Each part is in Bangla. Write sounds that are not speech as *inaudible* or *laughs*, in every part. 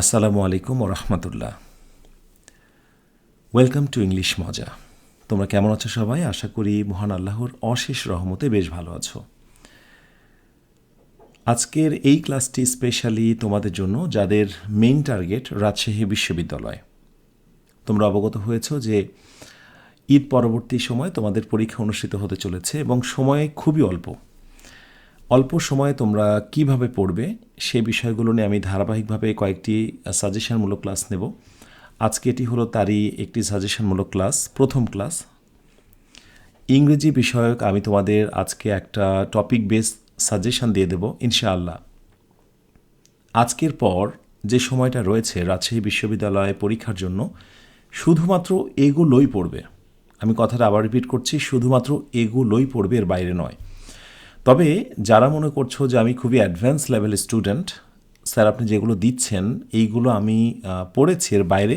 আসসালামু আলাইকুম রহমতুল্লাহ। ওয়েলকাম টু ইংলিশ মজা। তোমরা কেমন আছো সবাই? আশা করি মহান আল্লাহর অশেষ রহমতে বেশ ভালো আছো। আজকের এই ক্লাসটি স্পেশালি তোমাদের জন্য, যাদের মেইন টার্গেট রাজশাহী বিশ্ববিদ্যালয়। তোমরা অবগত হয়েছ যে ঈদ পরবর্তী সময় তোমাদের পরীক্ষা অনুষ্ঠিত হতে চলেছে এবং সময় খুবই অল্প। অল্প সময়ে তোমরা কীভাবে পড়বে সে বিষয়গুলো নিয়ে আমি ধারাবাহিকভাবে কয়েকটি সাজেশনমূলক ক্লাস নেব। আজকে এটি হলো তারই একটি সাজেশনমূলক ক্লাস প্রথম ক্লাস ইংরেজি বিষয়ক আমি তোমাদের আজকে একটা টপিক বেস সাজেশন দিয়ে দেব, ইনশাআল্লাহ। আজকের পর যে সময়টা রয়েছে রাজশাহী বিশ্ববিদ্যালয়ে পরীক্ষার জন্য, শুধুমাত্র এগুলোই পড়বে। আমি কথাটা আবার রিপিট করছি, শুধুমাত্র এগুলোই পড়বে, এর বাইরে নয়। তবে যারা মনে করছ যে আমি খুবই অ্যাডভান্স লেভেল স্টুডেন্ট স্যার আপনি যেগুলো দিচ্ছেন, এইগুলো আমি পড়েছি এর বাইরে।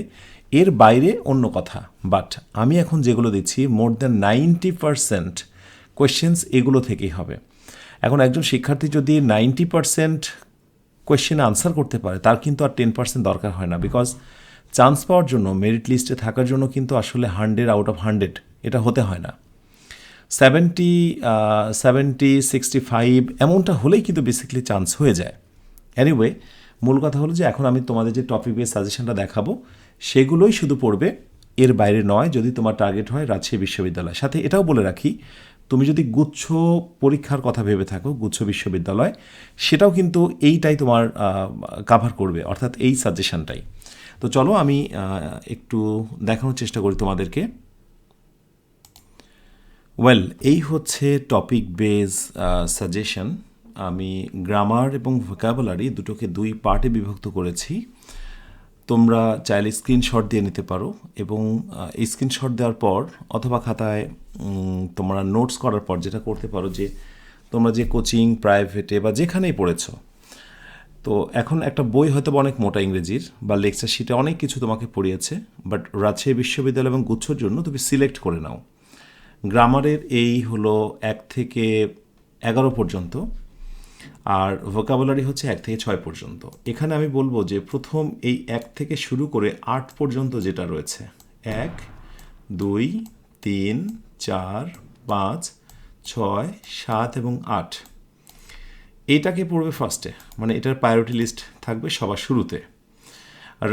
এর বাইরে অন্য কথা বাট আমি এখন যেগুলো দিচ্ছি more than ninety percent questions এগুলো থেকেই হবে। এখন একজন শিক্ষার্থী যদি নাইনটি পারসেন্ট কোয়েশ্চেন আনসার করতে পারে, তার কিন্তু আর টেন পার্সেন্ট দরকার হয় না বিকজ চান্স পাওয়ার জন্য মেরিট লিস্টে থাকার জন্য কিন্তু আসলে হান্ড্রেড আউট অফ হান্ড্রেড এটা হতে হয় না। সেভেন্টি সেভেন্টি সিক্সটি ফাইভ এমনটা হলেই কিন্তু বেসিক্যালি চান্স হয়ে যায়। অ্যানিওয়ে মূল কথা হলো যে এখন আমি তোমাদের যে টপিক বেস সাজেশনটা দেখাবো, সেগুলোই শুধু পড়বে। এর বাইরে নয়, যদি তোমার টার্গেট হয় রাজশাহী বিশ্ববিদ্যালয়। সাথে এটাও বলে রাখি, তুমি যদি গুচ্ছ পরীক্ষার কথা ভেবে থাকো, গুচ্ছ বিশ্ববিদ্যালয়, সেটাও কিন্তু এইটাই তোমার কাভার করবে, অর্থাৎ এই সাজেশনটাই তো চলো আমি একটু দেখানোর চেষ্টা করি তোমাদেরকে। ওয়েল এই হচ্ছে টপিক বেজ সাজেশন আমি গ্রামার এবং ভোকাবুলারি দুটোকে দুই পার্টে বিভক্ত করেছি। তোমরা চাইলে স্ক্রিনশট দিয়ে নিতে পারো এবং এই স্ক্রিনশট দেওয়ার পর অথবা খাতায় তোমরা নোটস করার পর যেটা করতে পারো যে, তোমরা যে কোচিং প্রাইভেটে বা যেখানেই পড়েছো। তো এখন একটা বই হয়তো অনেক মোটা ইংরেজির বা লেকচার শিটে অনেক কিছু তোমাকে পড়িয়েছে বাট রাজশাহী বিশ্ববিদ্যালয় এবং গুচ্ছর জন্য তুমি সিলেক্ট করে নাও। গ্রামারের এই হলো এক থেকে এগারো পর্যন্ত, আর ভোকাবুলারি হচ্ছে এক থেকে ছয় পর্যন্ত। এখানে আমি বলব যে প্রথম এই এক থেকে শুরু করে আট পর্যন্ত যেটা রয়েছে, এক, দুই, তিন, চার, পাঁচ, ছয়, সাত এবং আট, এটাকে পড়বে ফার্স্টে মানে এটার প্রায়োরিটি লিস্ট থাকবে সবার শুরুতে।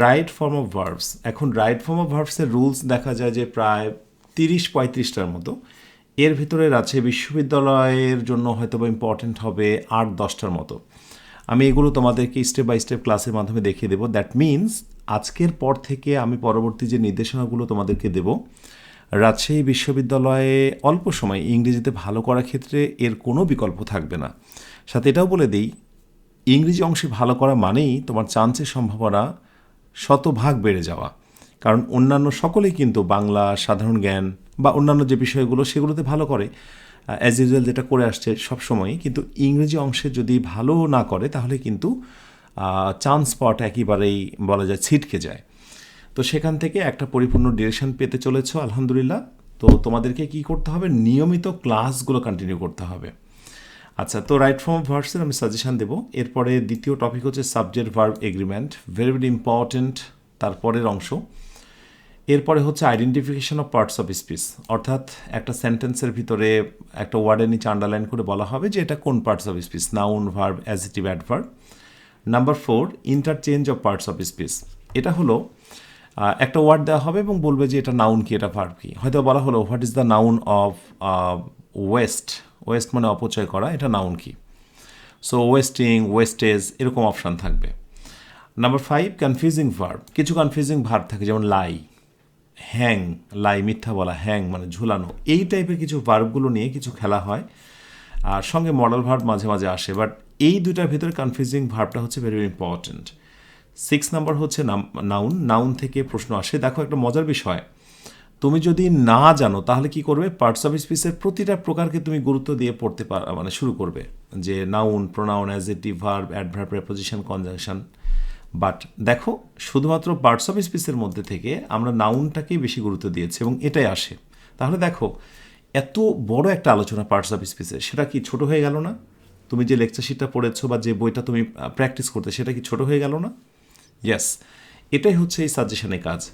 রাইট ফর্ম অফ ভার্বস এখন রাইট ফর্ম অফ ভার্বসের রুলস দেখা যায় যে প্রায় তিরিশ পঁয়ত্রিশটার মতো। এর ভিতরে রাজশাহী বিশ্ববিদ্যালয়ের জন্য হয়তো বা ইম্পর্টেন্ট হবে আট, দশটার মতো। আমি এগুলো তোমাদেরকে স্টেপ বাই স্টেপ ক্লাসের মাধ্যমে দেখিয়ে দেবো। দ্যাট মিন্স আজকের পর থেকে আমি পরবর্তী যে নির্দেশনাগুলো তোমাদেরকে দেব, রাজশাহী বিশ্ববিদ্যালয়ে অল্প সময় ইংরেজিতে ভালো করার ক্ষেত্রে এর কোনো বিকল্প থাকবে না। সাথে এটাও বলে দিই, ইংরেজি অংশে ভালো করা মানেই তোমার চান্সের সম্ভাবনা শতভাগ বেড়ে যাওয়া। কারণ অন্যান্য সকলেই কিন্তু বাংলা, সাধারণ জ্ঞান বা অন্যান্য যে বিষয়গুলো সেগুলোতে ভালো করে অ্যাজ ইউজুয়াল যেটা করে আসছে সবসময়ই, কিন্তু ইংরেজি অংশে যদি ভালো না করে, তাহলে কিন্তু চান্স পাওয়াটা একেবারেই বলা যায় ছিটকে যায়। তো সেখান থেকে একটা পরিপূর্ণ ডিরেকশন পেতে চলেছ, আলহামদুলিল্লাহ। তো তোমাদেরকে কি করতে হবে? নিয়মিত ক্লাসগুলো কন্টিনিউ করতে হবে। আচ্ছা তো রাইট ফর্ম ভার্সের আমি সাজেশান দেবো। এরপরে দ্বিতীয় টপিক হচ্ছে subject verb agreement very very important তারপরের অংশ। এরপরে হচ্ছে identification of parts of speech অর্থাৎ একটা সেন্টেন্সের ভিতরে একটা ওয়ার্ডের নিচে আন্ডারলাইন করে বলা হবে যে এটা কোন parts of speech noun verb adjective adverb number four interchange of parts of speech এটা হলো একটা ওয়ার্ড দেওয়া হবে এবং বলবে যে এটা নাউন কি, এটা ভার্ব কি। হয়তো বলা হলো what is the noun of waste waste মানে অপচয় করা, এটা নাউন কি? সো ওয়েস্টিং ওয়েস্টেজ এরকম অপশান থাকবে। নাম্বার ফাইভ কনফিউজিং ভার্ব কিছু কনফিউজিং ভার্ব থাকে, যেমন লাই হ্যাং, লাই মিথ্যা বলা, হ্যাং মানে ঝুলানো, এই টাইপের কিছু ভার্বগুলো নিয়ে কিছু খেলা হয়। আর সঙ্গে মডেল ভার্ব মাঝে মাঝে আসে বাট এই দুটার ভিতরে কনফিউজিং ভার্বটা হচ্ছে ভেরি ইম্পর্ট্যান্ট সিক্স নাম্বার হচ্ছে নাউন নাউন থেকে প্রশ্ন আসে। দেখো একটা মজার বিষয়, তুমি যদি না জানো, তাহলে কি করবে? পার্টস অফ স্পিচের প্রতিটা প্রকারকে তুমি গুরুত্ব দিয়ে পড়তে পার মানে শুরু করবে। যে noun pronoun adjective verb adverb preposition conjunction but দেখো, শুধুমাত্র পার্টস অফ স্পিচের মধ্যে থেকে আমরা নাউনটাকেই বেশি গুরুত্ব দিয়েছি এবং এটাই আসে। তাহলে দেখো, এত বড় একটা আলোচনা পার্টস অফ স্পিচের সেটা কি ছোট হয়ে গেল না? তুমি যে লেকচার শিটটা পড়েছো বা যে বইটা তুমি প্র্যাকটিস করতে, সেটা কি ছোট হয়ে গেল না? ইয়েস এটাই হচ্ছে এই সাজেশনের কাজ।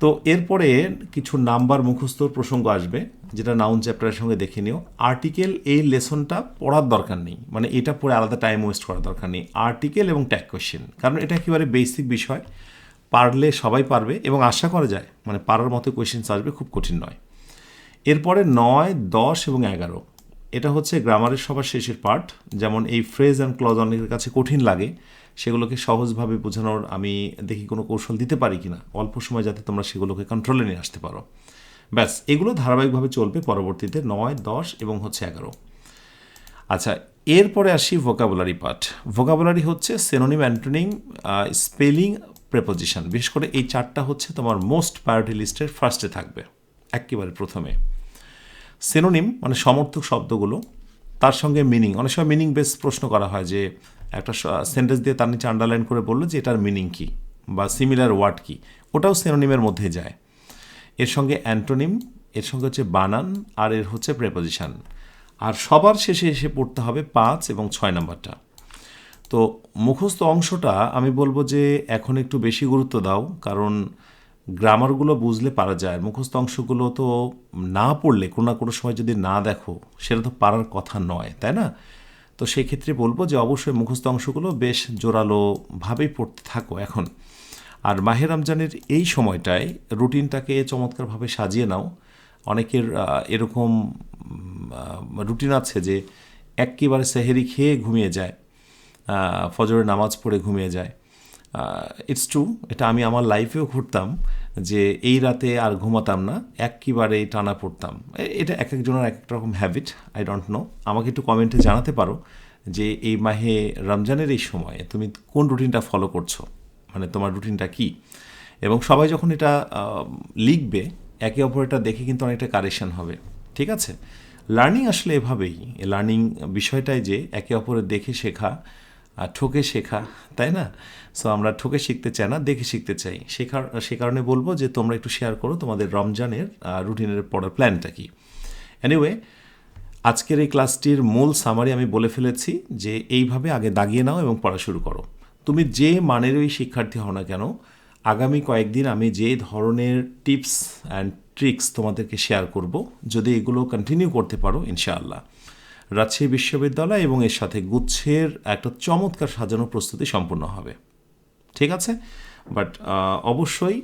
তো এরপরে কিছু নাম্বার মুখস্থর প্রসঙ্গ আসবে যেটা নাউন চ্যাপ্টারের সঙ্গে দেখে নিও। আর্টিকেল এই লেসনটা পড়ার দরকার নেই। মানে এটা পড়ে আলাদা টাইম ওয়েস্ট করার দরকার নেই। আর্টিকেল এবং ট্যাগ কোয়েশ্চেন কারণ এটা একেবারে বেসিক বিষয়। পারলে সবাই পারবে এবং আশা করা যায় মানে পারার মতো কোয়েশ্চেন্স আসবে খুব কঠিন নয়। এরপরে নয়, দশ এবং এগারো। এটা হচ্ছে গ্রামারের সবার শেষের পার্ট যেমন এই ফ্রেজ অ্যান্ড ক্লজ অনেকের কাছে কঠিন লাগে। সেগুলোকে সহজভাবে বোঝানোর আমি দেখি কোনো কৌশল দিতে পারি কিনা। অল্প সময় যাতে তোমরা সেগুলোকে কন্ট্রোলে নিয়ে আসতে পারো। ব্যাস, এগুলো ধারাবাহিকভাবে চলবে পরবর্তীতে নয়, দশ এবং হচ্ছে এগারো। আচ্ছা এরপরে আসি ভোকাবুলারি পার্ট ভোকাবুলারি হচ্ছে সেনোনিম অ্যান্টোনিম স্পেলিং প্রেপোজিশন বিশেষ করে এই চারটা হচ্ছে তোমার মোস্ট প্রায়োরিটি লিস্টের ফার্স্টে থাকবে, একেবারে প্রথমে। সেনোনিম মানে সমর্থক শব্দগুলো, তার সঙ্গে মিনিং অনেক সময় মিনিং বেস প্রশ্ন করা হয় যে একটা সেন্টেন্স দিয়ে তার নিচে আন্ডারলাইন করে বলল যে এটার মিনিং কী বা সিমিলার ওয়ার্ড কী, ওটাও সেনোনিমের মধ্যে যায়। এর সঙ্গে অ্যান্টোনিম, এর সঙ্গে হচ্ছে বানান, আর এর হচ্ছে প্রেপোজিশন আর সবার শেষে এসে পড়তে হবে পাঁচ এবং ছয় নাম্বারটা। তো মুখস্থ অংশটা আমি বলব যে এখন একটু বেশি গুরুত্ব দাও, কারণ গ্রামারগুলো বুঝলে পারা যায়। মুখস্থ অংশগুলো তো না পড়লে, কোনো না কোনো সময় যদি না দেখো, সেটা তো পারার কথা নয়, তাই না? তো সেই ক্ষেত্রে বলব যে অবশ্যই মুখস্থ অংশগুলো বেশ জোরালোভাবেই পড়তে থাকো এখন। আর মাহের রমজানের এই সময়টায় রুটিনটাকে চমৎকারভাবে সাজিয়ে নাও। অনেকের এরকম রুটিন আছে যে একেবারে সেহেরি খেয়ে ঘুমিয়ে যায় ফজরের নামাজ পড়ে ঘুমিয়ে যায়। ইটস ট্রু এটা আমি আমার লাইফেও ঘুরতাম যে এই রাতে আর ঘুমাতাম না একেবারে টানা পড়তাম। এটা এক একজনের এক এক রকম হ্যাবিট আই ডোন্ট নো আমাকে একটু কমেন্টে জানাতে পারো যে এই মাহে রমজানের এই সময়ে তুমি কোন রুটিনটা ফলো করছ? মানে তোমার রুটিনটা কি? এবং সবাই যখন এটা লিখবে, একে অপর এটা দেখে কিন্তু অনেকটা কারেকশন হবে। ঠিক আছে? লার্নিং আসলে এভাবেই। লার্নিং বিষয়টাই যে একে অপরের দেখে শেখা আর ঠকে শেখা, তাই না? সো আমরা ঠকে শিখতে চাই না, দেখে শিখতে চাই। সে কারণে বলব যে তোমরা একটু শেয়ার করো তোমাদের রমজানের রুটিনের পড়ার প্ল্যানটা কি। এনিওয়ে আজকের এই ক্লাসটির মূল সামারি আমি বলে ফেলেছি যে এইভাবে আগে দাগিয়ে নাও এবং পড়া শুরু করো। তুমি যে মানেরই শিক্ষার্থী হও না কেন, আগামী কয়েকদিন আমি যে ধরনের টিপস অ্যান্ড ট্রিক্স তোমাদেরকে শেয়ার করব, যদি এগুলো কন্টিনিউ করতে পারো, ইনশাআল্লাহ। রাজশাহী বিশ্ববিদ্যালয় এবং এর সাথে গুচ্ছের একটা চমৎকার সাজানো প্রস্তুতি সম্পূর্ণ হবে। ঠিক আছে? বাট অবশ্যই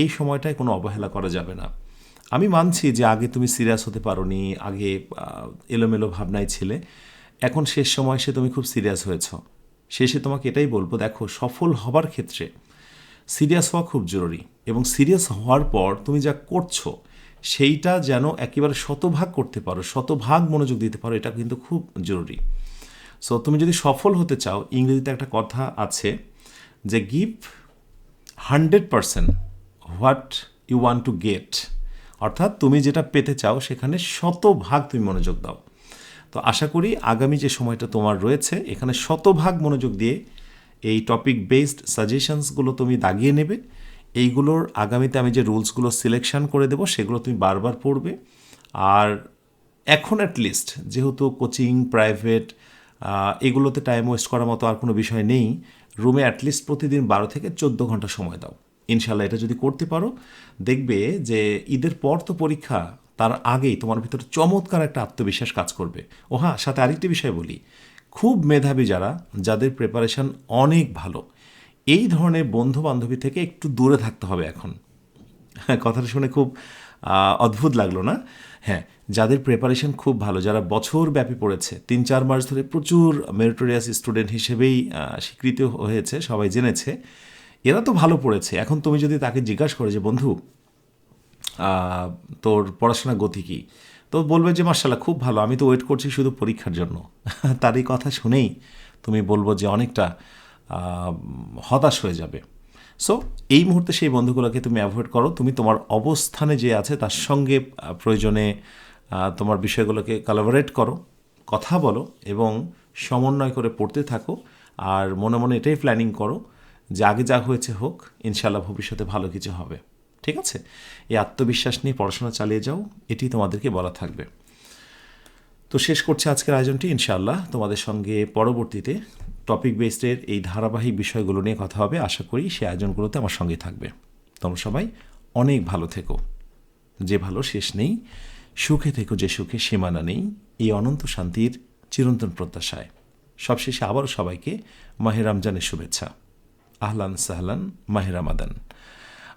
এই সময়টায় কোনো অবহেলা করা যাবে না। আমি মানছি যে আগে তুমি সিরিয়াস হতে পারো নি আগে এলোমেলো ভাবনায় ছিলে। এখন শেষ সময় সে তুমি খুব সিরিয়াস হয়েছ। শেষে তোমাকে এটাই বলব, দেখো, সফল হবার ক্ষেত্রে সিরিয়াস হওয়া খুব জরুরি এবং সিরিয়াস হওয়ার পর তুমি যা করছ, সেইটা যেন একেবারে শতভাগ করতে পারো, শতভাগ মনোযোগ দিতে পারো, এটা কিন্তু খুব জরুরি। সো তুমি যদি সফল হতে চাও, ইংরেজিতে একটা কথা আছে যে give hundred percent what you want to get অর্থাৎ তুমি যেটা পেতে চাও, সেখানে শতভাগ তুমি মনোযোগ দাও। তো আশা করি আগামী যে সময়টা তোমার রয়েছে, এখানে শতভাগ মনোযোগ দিয়ে এই টপিক বেসড সাজেশনসগুলো তুমি দাগিয়ে নেবে। এইগুলোর আগামীতে আমি যে রুলসগুলো সিলেকশন করে দেবো, সেগুলো তুমি বারবার পড়বে। আর এখন অ্যাটলিস্ট যেহেতু কোচিং প্রাইভেট এগুলোতে টাইম ওয়েস্ট করার মতো আর কোনো বিষয় নেই রুমে অ্যাটলিস্ট প্রতিদিন বারো থেকে চোদ্দ ঘণ্টা সময় দাও। ইনশাল্লাহ এটা যদি করতে পারো, দেখবে যে ঈদের পর তো পরীক্ষা তার আগেই তোমার ভিতরে চমৎকার একটা আত্মবিশ্বাস কাজ করবে। ও হ্যাঁ সাথে আরেকটি বিষয় বলি। খুব মেধাবী যারা, যাদের প্রিপারেশান অনেক ভালো, এই ধরনের বন্ধু বান্ধবী থেকে একটু দূরে থাকতে হবে এখন। হ্যাঁ কথাটা শুনে খুব অদ্ভুত লাগল না? হ্যাঁ যাদের প্রিপারেশন খুব ভালো, যারা বছর ব্যাপী পড়েছে, তিন চার মাস ধরে প্রচুর মেরিটোরিয়াস স্টুডেন্ট হিসেবেই স্বীকৃত হয়েছে, সবাই জেনেছে, এরা তো ভালো পড়েছে। এখন তুমি যদি তাকে জিজ্ঞাসা করো যে, বন্ধু তোর পড়াশোনার গতি কী? তো বলবে যে মার্শাল্লাহ খুব ভালো। আমি তো ওয়েট করছি শুধু পরীক্ষার জন্য। *laughs* তার এই কথা শুনেই তুমি বলব যে, অনেকটা হতাশ হয়ে যাবে। সো এই মুহূর্তে সেই বন্ধুগুলোকে তুমি অ্যাভয়েড করো। তুমি তোমার অবস্থানে যে আছে, তার সঙ্গে প্রয়োজনে তোমার বিষয়গুলোকে কালাবোরেট করো, কথা বলো এবং সমন্বয় করে পড়তে থাকো। আর মনে মনে এটাই প্ল্যানিং করো যে, আগে যা হয়েছে হোক ইনশাল্লাহ ভবিষ্যতে ভালো কিছু হবে। ঠিক আছে? এই আত্মবিশ্বাস নিয়ে পড়াশোনা চালিয়ে যাও, এটি তোমাদেরকে বলা থাকবে। তো শেষ করছে আজকের আয়োজনটি, ইনশাআল্লাহ। তোমাদের সঙ্গে পরবর্তীতে টপিক বেসডের এই ধারাবাহিক বিষয়গুলো নিয়ে কথা হবে। আশা করি সেই আয়োজনগুলোতে আমার সঙ্গে থাকবে। তোমরা সবাই অনেক ভালো থেকো। যে ভালো, শেষ নেই। সুখে থেকো, যে সুখে সীমানা নেই। এই অনন্ত শান্তির চিরন্তন প্রত্যাশায়। সবশেষে আবারও সবাইকে মাহের রমজানের শুভেচ্ছা। আহলান সাহলান মাহের রামাদান।